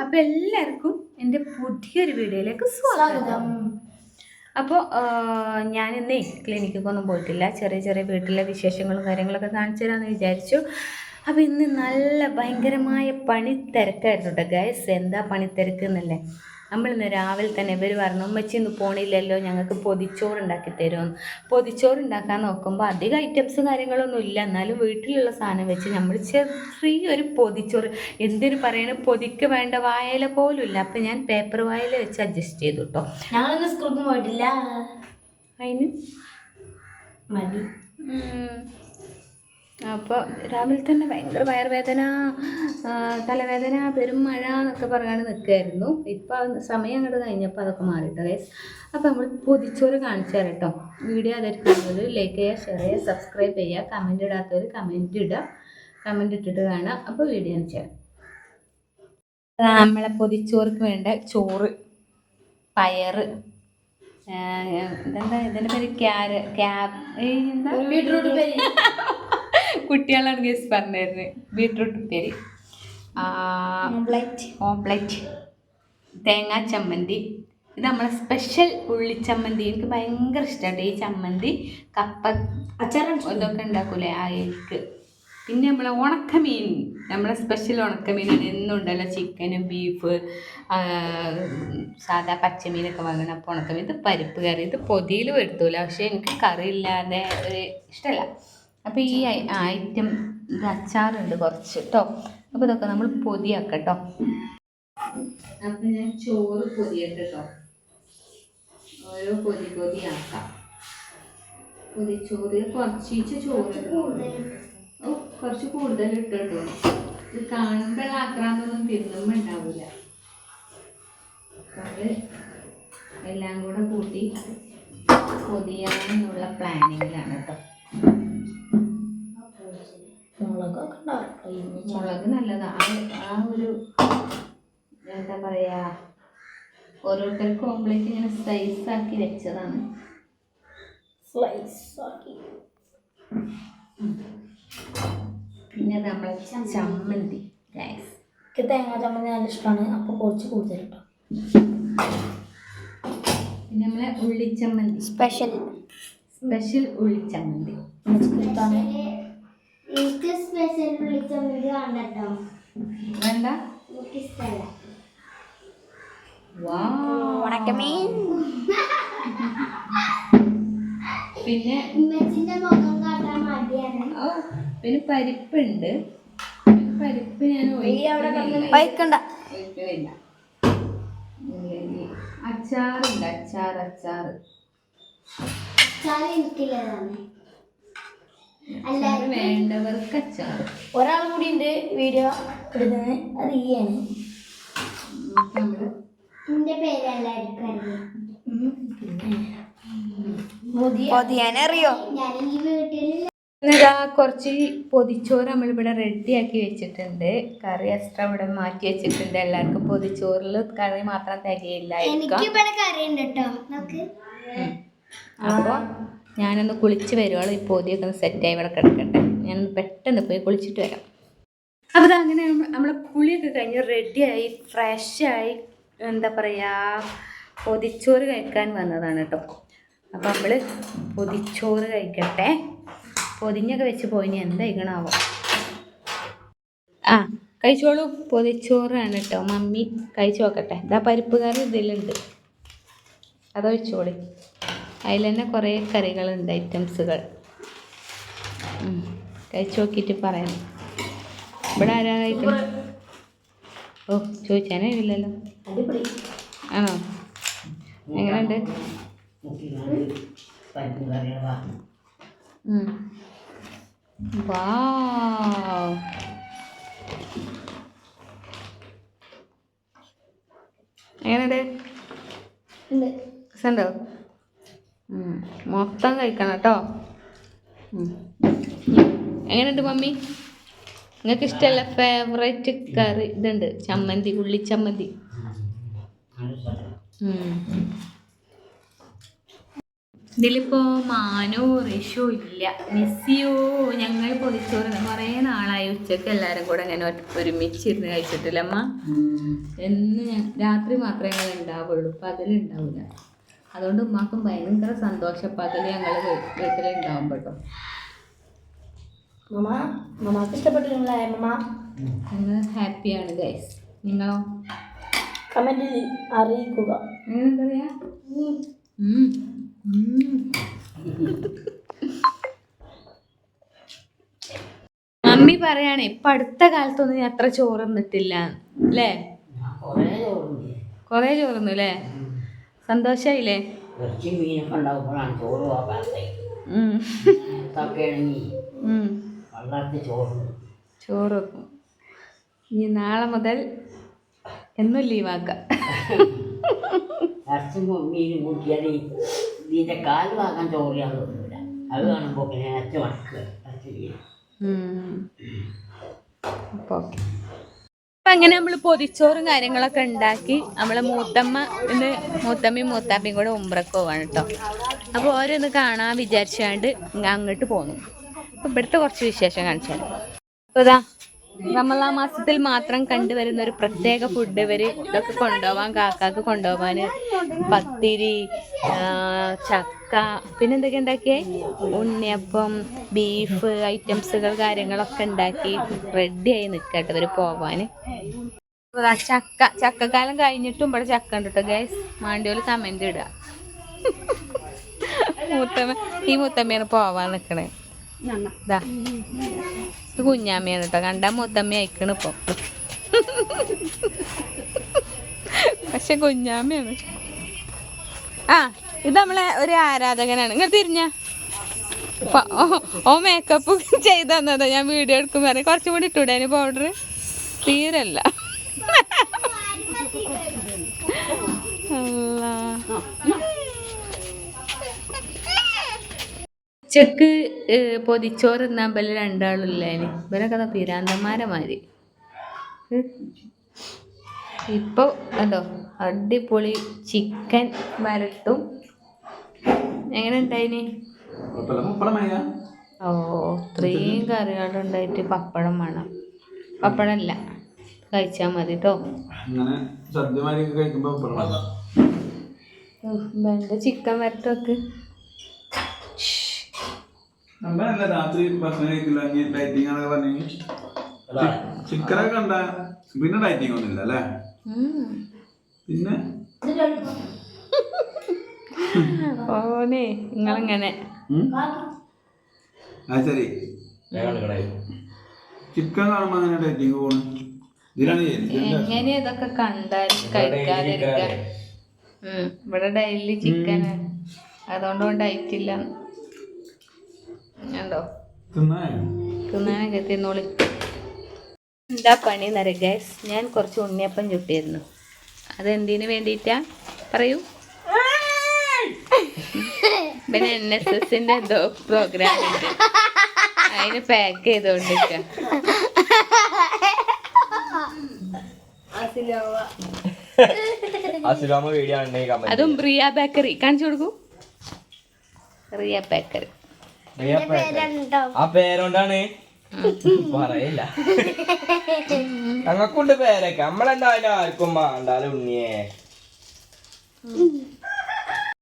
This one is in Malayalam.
അപ്പൊ എല്ലാവർക്കും എന്റെ പുതിയൊരു വീഡിയോയിലേക്ക് സ്വാഗതം. അപ്പോൾ ഞാൻ ഇന്നേ ക്ലിനിക്കൊന്നും പോയിട്ടില്ല. ചെറിയ ചെറിയ വീട്ടിലെ വിശേഷങ്ങളും കാര്യങ്ങളൊക്കെ കാണിച്ചു തരാമെന്ന് വിചാരിച്ചു. അപ്പോൾ ഇന്ന് നല്ല ഭയങ്കരമായ പണിത്തിരക്കായിരുന്നു കേട്ടോ ഗൈസ് എന്താ പണിത്തിരക്ക് എന്നല്ലേ? നമ്മളിന്ന് രാവിലെ തന്നെ ഇവർ പറഞ്ഞു ഉമ്മച്ചി ഇന്ന് പോണില്ലല്ലോ ഞങ്ങൾക്ക് പൊതിച്ചോറ് ഉണ്ടാക്കി തരുമെന്ന് പൊതിച്ചോറ് ഉണ്ടാക്കാൻ നോക്കുമ്പോൾ അധികം ഐറ്റംസ് കാര്യങ്ങളൊന്നും ഇല്ല. എന്നാലും വീട്ടിലുള്ള സാധനം വെച്ച് നമ്മൾ ചെറിയൊരു പൊതിച്ചോറ് എന്തിനു പറയണ? പൊതിക്ക് വേണ്ട വായല പോലും ഇല്ല. അപ്പം ഞാൻ പേപ്പർ വായല വെച്ച് അഡ്ജസ്റ്റ് ചെയ്തു കേട്ടോ ഞങ്ങളൊന്നും സ്കൂൾക്ക് പോയിട്ടില്ല. അതിന് മതി. അപ്പോൾ രാവിലെ തന്നെ ഭയങ്കര വയറുവേദന തലവേദന പെരും മഴ എന്നൊക്കെ പറഞ്ഞാണ് നിൽക്കുമായിരുന്നു ഇപ്പോൾ സമയം അങ്ങോട്ട് കഴിഞ്ഞപ്പോൾ അതൊക്കെ മാറിയിട്ട് ഗൈസ് അപ്പോൾ നമ്മൾ പൊതിച്ചോറ് കാണിച്ചു തരാം കേട്ടോ വീഡിയോ അതെടുക്കുന്നത് ലൈക്ക് ചെയ്യുക ഷെയർ ചെയ്യുക സബ്സ്ക്രൈബ് ചെയ്യുക കമന്റ് ഇടാത്തവർ കമന്റ് ഇടുക. കമന്റ് ഇട്ടിട്ട് കാണാം അപ്പോൾ വീഡിയോ അതാ നമ്മളെ പൊതിച്ചോർക്ക് വേണ്ട ചോറ് പയർ ഇതെന്താ ഇതിന്റെ പേര്? ക്യാര ഏയ് എന്താ? ബീട്രൂട്ട് കുട്ടികളാണ് ഗസ് പറഞ്ഞിരുന്നത് ബീട്രൂട്ട് ഉപ്പേരി. ഓംപ്ലേറ്റ്. ഓംപ്ലേറ്റ്. തേങ്ങാ ചമ്മന്തി. ഇത് നമ്മളെ സ്പെഷ്യൽ ഉള്ളി ചമ്മന്തി. എനിക്ക് ഭയങ്കര ഇഷ്ടമാണ് ഈ ചമ്മന്തി. കപ്പ അച്ചാർ ഇതൊക്കെ ഉണ്ടാക്കൂലേ ആ എനിക്ക് പിന്നെ നമ്മളെ ഉണക്കമീൻ. നമ്മളെ സ്പെഷ്യൽ ഉണക്കമീനാണ് എന്നും ഉണ്ടല്ലോ ചിക്കനും ബീഫ് സാധാ പച്ചമീനൊക്കെ വാങ്ങണം അപ്പോൾ ഉണക്കമീൻ. ഇത് പരിപ്പ് കറി. ഇത് പൊതിയിൽ വരുത്തൂല പക്ഷേ എനിക്ക് കറി ഇല്ലാതെ ഒരു ഇഷ്ടമല്ല അപ്പോൾ ഈ ഐറ്റം ഇത് അച്ചാറുണ്ട് കുറച്ച് കേട്ടോ അപ്പോൾ ഇതൊക്കെ നമ്മൾ പൊതിയാക്കാം കേട്ടോ അപ്പം ഞാൻ ചോറ് പൊതിയട്ടെ കേട്ടോ ഓരോ പൊതി പൊതിയാക്കാം പൊതിച്ചോറ് കുറച്ച് ചോറ് ഓ കുറച്ച് കൂടുതൽ ഇട്ടോ ഇത് കാണുമ്പോൾ ആക്രാന്തൊന്നും തിന്നുമ്പോൾ ഉണ്ടാവില്ല എല്ലാം കൂടെ കൂട്ടി പൊതിയാനുള്ള പ്ലാനിങ്ങിലാണ് കേട്ടോ മുളകൊക്കെ ഉണ്ടാവും മുളക് നല്ലതാണ് ആ ഒരു എന്താ പറയാ ഓരോരുത്തർക്കും ഓംപ്ലേറ്റ് ഇങ്ങനെ സ്ലൈസ് ആക്കി വെച്ചതാണ്. സ്ലൈസ് ആക്കി. പിന്നെ നമ്മളെ ചമ്മന്തി ഗൈസ് എനിക്ക് തേങ്ങാ ചമ്മന്തി നല്ല ഇഷ്ടമാണ് അപ്പോൾ കുറച്ച് കൂടുതൽ കേട്ടോ പിന്നെ നമ്മളെ ഉള്ളിച്ചമ്മന്തി. Special special ഉള്ളിച്ചമ്മന്തി. ഇഷ്ടമാണ് സ്പെഷ്യൽ കണ്ടോ വേണ്ട. ഉണക്കമീൻ. പിന്നെ ഉമ്മച്ചിന്റെ മുഖം കാട്ടാൻ മടിയാണ്. ഓ പിന്നെ പരിപ്പുണ്ട്. പരിപ്പ് ഞാൻ ഒഴിക്കണില്ല അച്ചാറുണ്ട് അച്ചാർ അച്ചാർ അച്ചാർ എനിക്കില്ലതാണ് അച്ചാർ വേണ്ടവർക്ക് അച്ചാർ ഒരാൾ കൂടി ഉണ്ട് വീഡിയോ എടുക്കുന്നത് അത് ഈയാണ്. നമ്മൾ എന്റെ പേര് എല്ലാവർക്കും അറിയാം അറിയോ ഞാൻ ഈ വീട്ടിൽ ഇതാ കുറച്ച് പൊതിച്ചോറ് നമ്മളിവിടെ ആക്കി വെച്ചിട്ടുണ്ട്. കറി എക്സ്ട്രാ ഇവിടെ മാറ്റി വെച്ചിട്ടുണ്ട്. എല്ലാവർക്കും പൊതിച്ചോറിൽ കറി മാത്രം തികയില്ലായിരിക്കും അപ്പോൾ ഞാനൊന്ന് കുളിച്ച് വരുവോളൂ ഈ പൊതിയൊക്കെ ഒന്ന് സെറ്റായി ഇവിടെ കിടക്കട്ടെ. ഞാനൊന്ന് പെട്ടെന്ന് പോയി കുളിച്ചിട്ട് വരാം. അപ്പോൾ അതങ്ങനെ നമ്മളെ കുളിയൊക്കെ കഴിഞ്ഞ് റെഡിയായി ഫ്രഷായി എന്താ പറയുക പൊതിച്ചോറ് കഴിക്കാൻ വന്നതാണ് കേട്ടോ അപ്പോൾ നമ്മൾ പൊതിച്ചോറ് കഴിക്കട്ടെ. പൊതിഞ്ഞൊക്കെ വെച്ച് പോയിനി. എന്തായിക്കണാവോ ആ കഴിച്ചോളൂ. പൊതിച്ചോറാണ് കേട്ടോ മമ്മി കഴിച്ചു നോക്കട്ടെ. ഇതാ പരിപ്പ് കറി ഇതിലുണ്ട്. അതൊഴിച്ചോളി. അതിൽ തന്നെ കുറേ കറികളുണ്ട് ഐറ്റംസുകൾ. കഴിച്ചു നോക്കിയിട്ട് പറയാം. ഇവിടെ ആരാ കഴിക്കണം? ഓ ചോദിച്ചാനേ ഇല്ലല്ലോ. ആണോ? എങ്ങനെയുണ്ട്. എങ്ങനെയുണ്ട്? ഉണ്ട്. രസമുണ്ടോ. മൊത്തം കഴിക്കണം കേട്ടോ. എങ്ങനെയുണ്ട് മമ്മി? നിങ്ങൾക്ക് ഇഷ്ടമല്ല ഫേവറേറ്റ് കറി ഇതുണ്ട്. ചമ്മന്തി ഉള്ളി ചമ്മന്തി. ഇതിലിപ്പോ മാനോ റിഷോ ഇല്ല. മിസ്സിയോ ഞങ്ങൾ പൊതിച്ചോറിന് കുറേ നാളായി. ഉച്ചയ്ക്ക് എല്ലാരും കൂടെ അങ്ങനെ ഒറ്റ- ഒരുമിച്ചിരുന്ന് കഴിച്ചിട്ടില്ല അമ്മ. എന്ന് ഞാൻ രാത്രി മാത്രമേ ഞങ്ങൾ ഉണ്ടാവുള്ളൂ. പകൽ ഉണ്ടാവില്ല അതുകൊണ്ട് ഉമ്മാക്കും ഭയങ്കര സന്തോഷം പകൽ ഞങ്ങൾ വീട്ടിലുണ്ടാവും കേട്ടോ. മമ്മ മമ്മക്ക് ഇഷ്ടപ്പെട്ടിട്ടുണ്ടല്ലേ മമ്മ ഞങ്ങൾ ഹാപ്പിയാണ് ഗൈസ് നിങ്ങളോ? കമന്റിൽ അറിയിക്കുക. എന്താ. മമ്മി പറയാണ് ഇപ്പൊ അടുത്ത കാലത്തൊന്നും ഞാൻ അത്ര ചോറ് തിന്നിട്ടില്ല. അല്ലേ കൊറേ ചോറുന്നു അല്ലേ സന്തോഷായില്ലേ ഇറച്ചി മീനൊക്കെ ഉണ്ടാകുമ്പോഴാണ് ചോറ്. വെള്ളത്തിൽ ചോറ് ചോറ് വെക്കും ഇനി നാളെ മുതൽ എന്നും ലീവാക്കാം ഇറച്ചി മീനും കൂട്ടിയാൽ ഇതിന്റെ കാൽ ഭാഗം ചോറിയാൻ അത് കാണുമ്പോൾ പിന്നെ ഇറച്ചി മടക്കുക ഇറച്ചി മീൻ അപ്പോൾ ഓക്കെ അങ്ങനെ നമ്മൾ പൊതിച്ചോറും കാര്യങ്ങളൊക്കെ ഉണ്ടാക്കി നമ്മളെ മൂത്തമ്മ ഇന്ന് മൂത്തമ്മയും മൂത്താപ്പയും കൂടെ ഉമ്പ്രക്ക് പോവാണ് കേട്ടോ അപ്പോൾ ഓരോന്ന് കാണാൻ വിചാരിച്ചാണ്ട് അങ്ങോട്ട് പോന്നു. അപ്പം ഇവിടുത്തെ കുറച്ച് വിശേഷം കാണിച്ചാൽ അപ്പോൾ ഇതാ റമലാ മാസത്തിൽ മാത്രം കണ്ടുവരുന്ന ഒരു പ്രത്യേക ഫുഡ് ഇവർ ഇതൊക്കെ കൊണ്ടുപോകാൻ കാക്കാക്ക് കൊണ്ടുപോകാൻ പത്തിരി ചക്ക. പിന്നെ എന്തൊക്കെ ഉണ്ടാക്കിയേ? ഉണ്ണിയപ്പം ബീഫ് ഐറ്റംസുകൾ കാര്യങ്ങളൊക്കെ ഉണ്ടാക്കി റെഡിയായി നിൽക്കട്ടെ ഇവർ പോകാൻ ചക്ക. ചക്കക്കാലം കഴിഞ്ഞിട്ടും ഇവിടെ ചക്ക ഉണ്ട് ഗൈസ് മാണ്ടിയോൽ കമന്റ് ഇടുക. മൂത്തമ്മ ഈ മൂത്തമ്മയാണ് പോവാൻ നിക്കണേ. ഇതാ ഇത് കുഞ്ഞാമ്മയാണ് കേട്ടോ കണ്ടാ മൂത്തമ്മ അയക്കണ് ഇപ്പൊ. പക്ഷെ കുഞ്ഞാമ്മയാണ് ആ ഇത് നമ്മളെ ഒരു ആരാധകനാണ്. ഇങ്ങനെ തിരിഞ്ഞ. ഓ മേക്കപ്പ് ചെയ്ത് തന്നതാ. ഞാൻ വീഡിയോ എടുക്കും പറയാം കുറച്ചും കൂടി ഇട്ടൂടെ അതിന് പൗഡർ തീരല്ല. അല്ലാ. ഉച്ചയ്ക്ക് പൊതിച്ചോറ് തിന്നാൻ ബൽ രണ്ടാളില്ലേന് ഇവരൊക്കെ ഉം. ഇപ്പൊ അതോ അടിപൊളി ചിക്കൻ വരട്ടും. എങ്ങനെ ഉണ്ടായിന്? ഓ ഇത്രയും കറികളുണ്ടായിട്ട് പപ്പടം വേണം. പപ്പടം അല്ല കഴിച്ചാ മതി കേട്ടോ എന്റെ ചിക്കൻ വരട്ടൊക്കെ നമ്മളല്ല രാത്രി ഭക്ഷണം കഴിക്കില്ല? ഇനി ഡയറ്റിംഗ് ആണെന്ന് പറഞ്ഞു ചിക്കനൊക്കെ കണ്ട പിന്നെ ഡയറ്റിംഗ് ഒന്നുമില്ല അല്ലേ? പിന്നെ? ഓനെ നിങ്ങളിങ്ങനെ? ആ ശരി. ചിക്കൻ കാണുമ്പോ അങ്ങനെ ഡയറ്റിംഗ് പോണു? എങ്ങനെ ഇതൊക്കെ കണ്ടാൽ കഴിക്കാതിരിക്കാൻ? ഇവിടെ ഡെയിലി ചിക്കൻ അതുകൊണ്ട് ഡയറ്റില്ല ഉണ്ടോ? തിന്നായോ? തിന്നാനൊക്കെ തിന്നോളി. എന്താ പണി നര ഗ്യാസ് ഞാൻ കുറച്ച് ഉണ്ണിയപ്പം ചുട്ടിയിരുന്നു അതെന്തിനു വേണ്ടിയിട്ടാ? പറയൂ. പിന്നെ എൻ എസ് എസിന്റെ എന്തോ പ്രോഗ്രാം ഉണ്ട്. അതിന് പാക്ക് ചെയ്തോണ്ടിരിക്ക. അതും പ്രിയ ബേക്കറി. കാണിച്ചു കൊടുക്കൂ. റിയ ബേക്കറി. ആ പേരോണ്ടാണ് പറയില്ല. ഞങ്ങൾക്കുണ്ട് പേരൊക്കെ. നമ്മളെന്തായാലും ആർക്കും വേണ്ടാലും ഉണ്ണിയേ.